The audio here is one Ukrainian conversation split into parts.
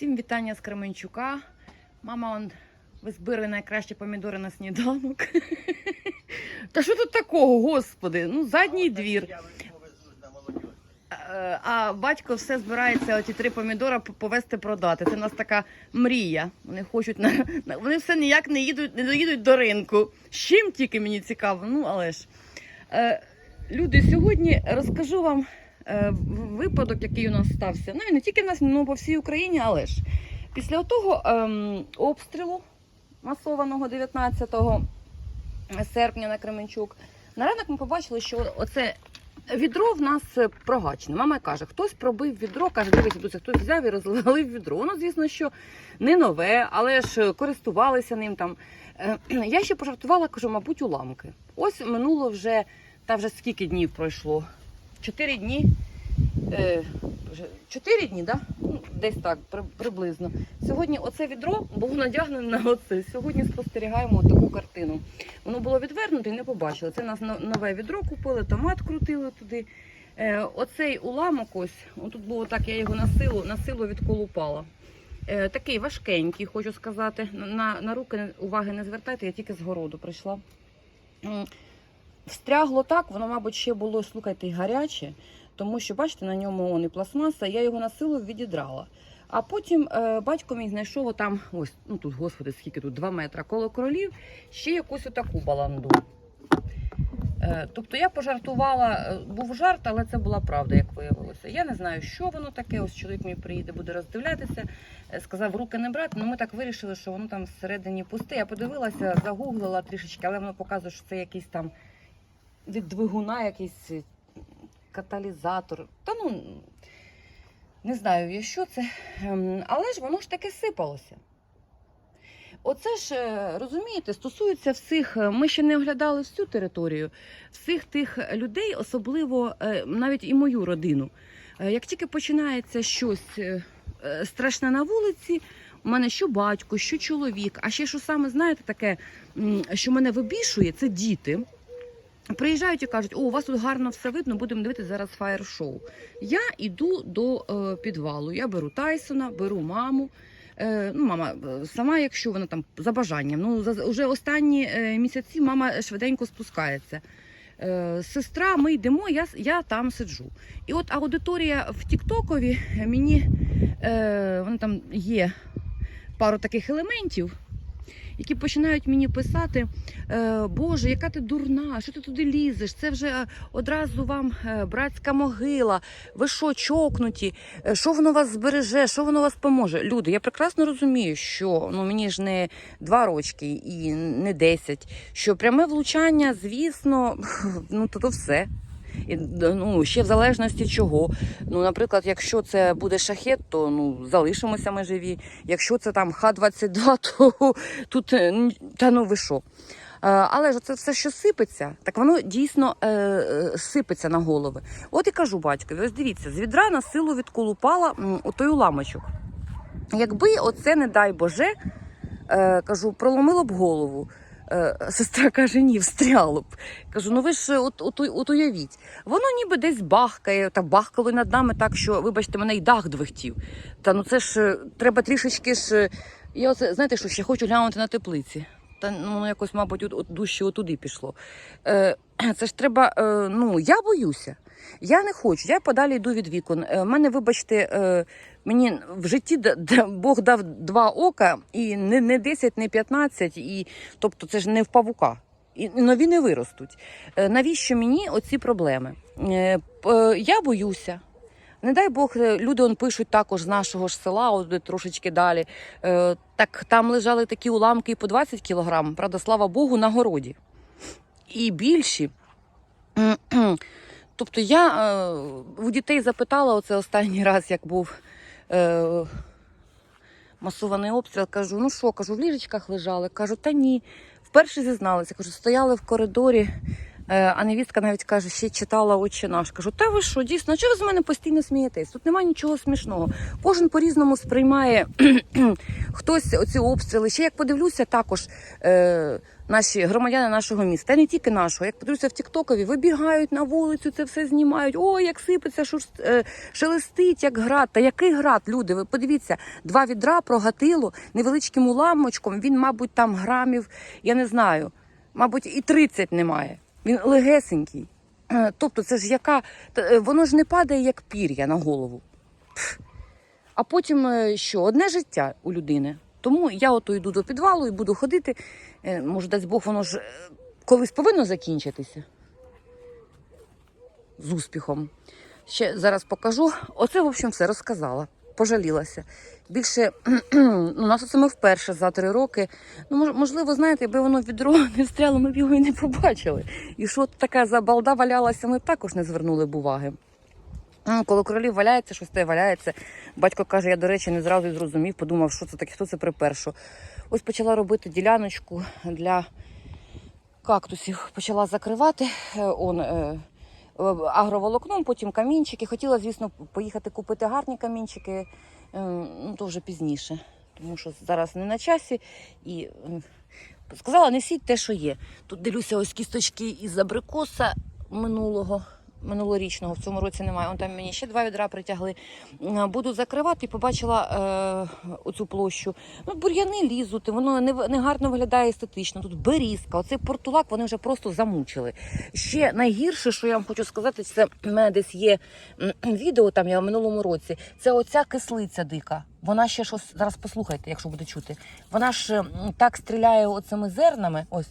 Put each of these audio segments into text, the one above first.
Всім вітання з Кременчука. Мама он визбирує найкращі помідори на сніданок. Та що тут такого, господи? Ну, задній двір. Е, А батько все збирається оті три помідора повезти продати. Це в нас така мрія. Вони хочуть на, вони все ніяк не їдуть, не доїдуть до ринку. З чим тільки мені цікаво. Ну але ж е, люди, сьогодні розкажу вам випадок, який у нас стався. Ну і не тільки в нас, ну по всій Україні, але ж після того ем, обстрілу масованого 19 серпня на Кременчук. На ранок ми побачили, що оце відро в нас е, прогачене. Мама каже, хтось пробив відро, каже, дивіться, Дуся, хтось взяв і розлив відро. Воно, звісно, що не нове, але ж е, користувалися ним там. Е, Я ще пожартувала, кажу, мабуть, уламки. Ось минуло вже, та вже скільки днів пройшло? Чотири дні. Е, Чотири дні, да? Ну, десь так, приблизно. Сьогодні оце відро було надягнене на оце. Сьогодні спостерігаємо таку картину. Воно було відвернуте і не побачили. Це нас нове відро купили, томат крутили туди. Е, оцей уламок ось, тут було так, я його на силу, на силу відколупала. Е, такий важкенький, хочу сказати. На, на руки уваги не звертайте, я тільки з городу прийшла. Встрягло так, воно, мабуть, ще було, слухайте, й гаряче, тому що, бачите, на ньому он і пластмаса, я його на силу відідрала. А потім е, батько мій знайшов там, ось, ну тут, господи, скільки тут, 2 метри коло королів, ще якусь отаку баланду. Е, тобто я пожартувала, е, був жарт, але це була правда, як виявилося. Я не знаю, що воно таке. Ось чоловік мій приїде, буде роздивлятися. Е, Сказав, руки не брати. Ну ми так вирішили, що воно там всередині пусте. Я подивилася, загуглила трішечки, але воно показує, що це якийсь там від двигуна, якийсь е, каталізатор. Та ну не знаю я, що це. Ем, Але ж воно ж таки сипалося. Оце ж, е, розумієте, стосується всіх, е, ми ще не оглядали всю територію, всіх тих людей, особливо навіть і мою родину. Як тільки починається щось страшне на вулиці, у мене що батько, що чоловік, а ще що саме знаєте, таке, що мене вибішує, це діти. Приїжджають і кажуть, о, у вас тут гарно все видно, будемо дивитися зараз фаєр-шоу. Я йду до е, підвалу. Я беру Тайсона, беру маму. Е, ну, мама е, сама, якщо вона там за бажанням. Ну, за, вже останні е, місяці мама швиденько спускається. Е, сестра, ми йдемо, я, я там сиджу. І от аудиторія в Тіктокові мені е, вони там є пару таких елементів, які починають мені писати: е, Боже, яка ти дурна, що ти туди лізеш? Це вже е, одразу вам е, братська могила. Ви що, чокнуті? Що воно вас збереже? Що воно вас поможе? Люди, я прекрасно розумію, що ну мені ж не два рочки і не десять. Що пряме влучання, звісно, ну то, то все. І, ну, ще в залежності чого. Ну, наприклад, якщо це буде шахет, то ну залишимося ми живі. Якщо це там Х-22, то тут е, та ну ви що. Е, Але ж це все, що сипеться, так воно дійсно е, е, сипеться на голови. От і кажу батькові, ось дивіться, з відра на силу відколупала м, отой уламочок. Якби оце, не дай Боже, е, кажу, проломило б голову. Е, Сестра каже, ні, встряло б. Кажу, ну ви ж от, от, от уявіть, воно ніби десь бахкає, та бахкало над нами так, що, вибачте, мене й дах двихтів. Та ну це ж е, треба трішечки ж. е, Я оце, знаєте, що ще хочу глянути на теплиці. Та ну якось, мабуть, от, от дужче отуди пішло. Е, це ж треба, е, ну я боюся. Я не хочу, я подалі йду від вікон. У мене, вибачте, е, мені в житті Бог дав два ока, і не, не 10, не 15, і, тобто це ж не в павука. І нові не виростуть. Е, Навіщо мені оці проблеми? Е, е, Я боюся. Не дай Бог, е, люди он пишуть також з нашого ж села, от трошечки далі. Е, Так там лежали такі уламки по 20 кілограм, правда, слава Богу, на городі. І більші. Тобто я е, у дітей запитала оце останній раз, як був е, масований обстріл. Кажу, ну що, кажу, в ліжечках лежали. Кажу, та ні. Вперше зізналися. Кажу, стояли в коридорі, А невістка навіть каже, ще читала «Отче наш. Кажу, та ви що, дійсно, чого ви з мене постійно смієтесь? Тут немає нічого смішного. Кожен по-різному сприймає хтось оці обстріли. Ще як подивлюся, також е, наші громадяни нашого міста, та не тільки нашого, як подивлюся в Тіктокові, вибігають на вулицю, це все знімають. Ой, як сипеться, шур, е, шелестить, як град. Та який град, люди? Ви подивіться, два відра прогатило невеличким уламочком. Він, мабуть, там грамів, я не знаю, мабуть, і 30 немає. Він легесенький. Е, Тобто, це ж яка. е, Воно ж не падає як пір'я на голову. А потім е, що? Одне життя у людини. Тому я ото йду до підвалу і буду ходити. Може, дасть Бог, воно ж колись повинно закінчитися з успіхом. Ще зараз покажу. Оце, в общем, все розказала. Пожалілася. Більше ну, у нас оце ми вперше за три роки. Ну, можливо, знаєте, якби воно відро не встряло, ми б його і не побачили. І що така за балда валялася, ми також не звернули б уваги. Ну, Коло королів валяється, щось те валяється. Батько каже, я, до речі, не зразу зрозумів, подумав, що це таке, хто це припершу. Ось почала робити діляночку для кактусів. Почала закривати е, он, е, агроволокном, потім камінчики. Хотіла, звісно, поїхати купити гарні камінчики, е, ну, то вже пізніше, тому що зараз не на часі. І е, сказала, несіть те, що є. Тут дивлюся ось кісточки із абрикоса минулого. Минулорічного в цьому році немає. Он там мені ще два відра притягли. Буду закривати і побачила е, оцю площу. Ну, бур'яни лізуть, воно не, не гарно виглядає естетично. Тут берізка, оцей портулак вони вже просто замучили. Ще найгірше, що я вам хочу сказати, це в мене десь є відео там я в минулому році. Це оця кислиця дика. Вона ще щось зараз послухайте, якщо буде чути. Вона ж так стріляє оцими зернами. Ось.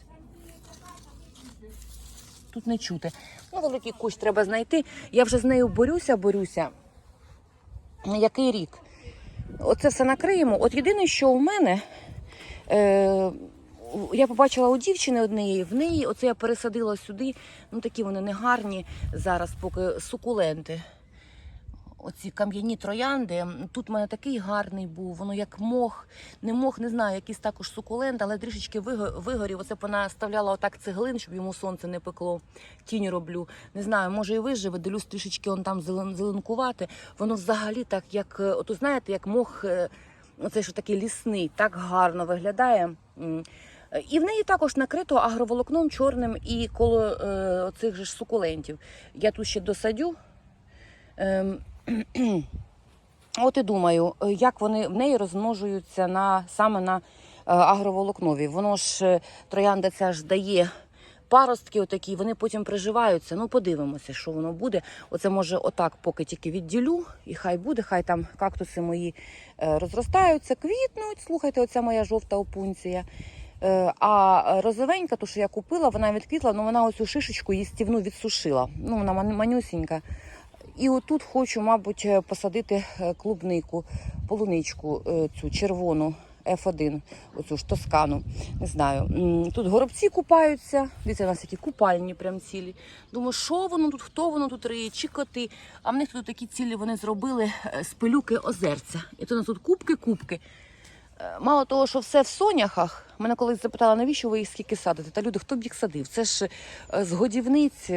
Тут не чути. Ну, великий кущ треба знайти. Я вже з нею борюся, борюся. Який рік? Оце все накриємо. От єдине, що у мене, е, я побачила у дівчини однієї, в неї оце я пересадила сюди. Ну такі вони негарні зараз, поки сукуленти. Оці кам'яні троянди. Тут в мене такий гарний був, воно як мох, не мох, не знаю, якийсь також сукулент, але трішечки виго- вигорів. Оце понаставляла отак цеглин, щоб йому сонце не пекло. Тінь роблю. Не знаю, може і виживе, дивлюсь трішечки он там зеленкувати. Воно взагалі так, як, е, ото знаєте, як мох, е, оцей що такий лісний, так гарно виглядає. Е, І в неї також накрито агроволокном чорним і коло е, оцих же ж сукулентів. Я тут ще досадю. Ем, От і думаю, як вони в неї розмножуються на саме на е, агроволокнові. Воно ж е, троянда ця ж дає паростки, отакі, вони потім приживаються. Ну, подивимося, що воно буде. Оце може отак, поки тільки відділю, і хай буде, хай там кактуси мої е, розростаються, квітнуть. Слухайте, оця моя жовта опунція. А розовенька, то що я купила, вона відквітла, але вона оцю шишечку їстівну відсушила. Ну, вона ман- манюсінька. І отут хочу, мабуть, е, посадити е, клубнику, полуничку е, цю червону F1, оцю ж тоскану. Не знаю. Тут горобці купаються. Дивіться, у нас які купальні прям цілі. Думаю, що воно тут, хто воно тут риє, чи коти. А в них тут такі цілі вони зробили з пилюки озерця. І то у нас тут кубки-кубки. Мало того, що все в соняхах. Мене колись запитала, навіщо ви їх скільки садите? Та люди, хто б їх садив? Це ж з годівниць.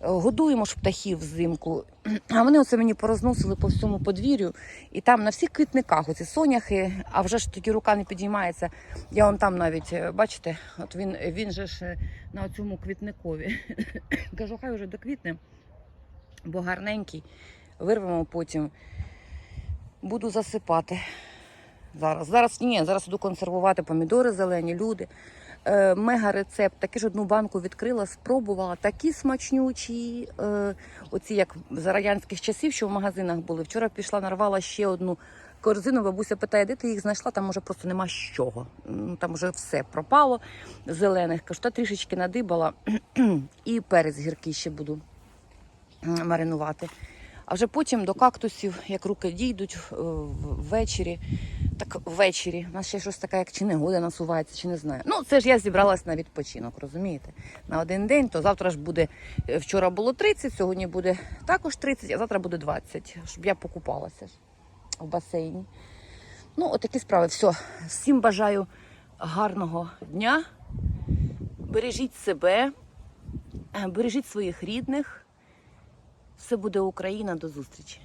Годуємо ж птахів взимку. А вони оце мені порозносили по всьому подвір'ю. І там на всіх квітниках оці соняхи, а вже ж тоді рука не підіймається. Я вон там навіть, е, бачите, от він, він же ж е, на цьому квітникові. Кажу, хай вже доквітне, бо гарненький. Вирвемо потім. Буду засипати. Зараз, зараз ні, зараз іду консервувати помідори зелені, люди. Е, мега рецепт. Таки ж одну банку відкрила, спробувала. Такі смачнючі, е, оці як за радянських часів, що в магазинах були. Вчора пішла, нарвала ще одну корзину. Бабуся питає, де ти їх знайшла? Там може просто нема з чого. Там вже все пропало зелених. Кажу, трішечки надибала. І перець гіркий ще буду маринувати. А вже потім до кактусів, як руки дійдуть е, ввечері. Так ввечері. У нас ще щось таке, як чи негода насувається, чи не знаю. Ну, це ж я зібралась на відпочинок, розумієте? На один день, то завтра ж буде. е, Вчора було 30, сьогодні буде також 30, а завтра буде 20, щоб я покупалася в басейні. Ну, отакі справи. Все. Всім бажаю гарного дня. Бережіть себе, Е, Бережіть своїх рідних. Все буде Україна. До зустрічі.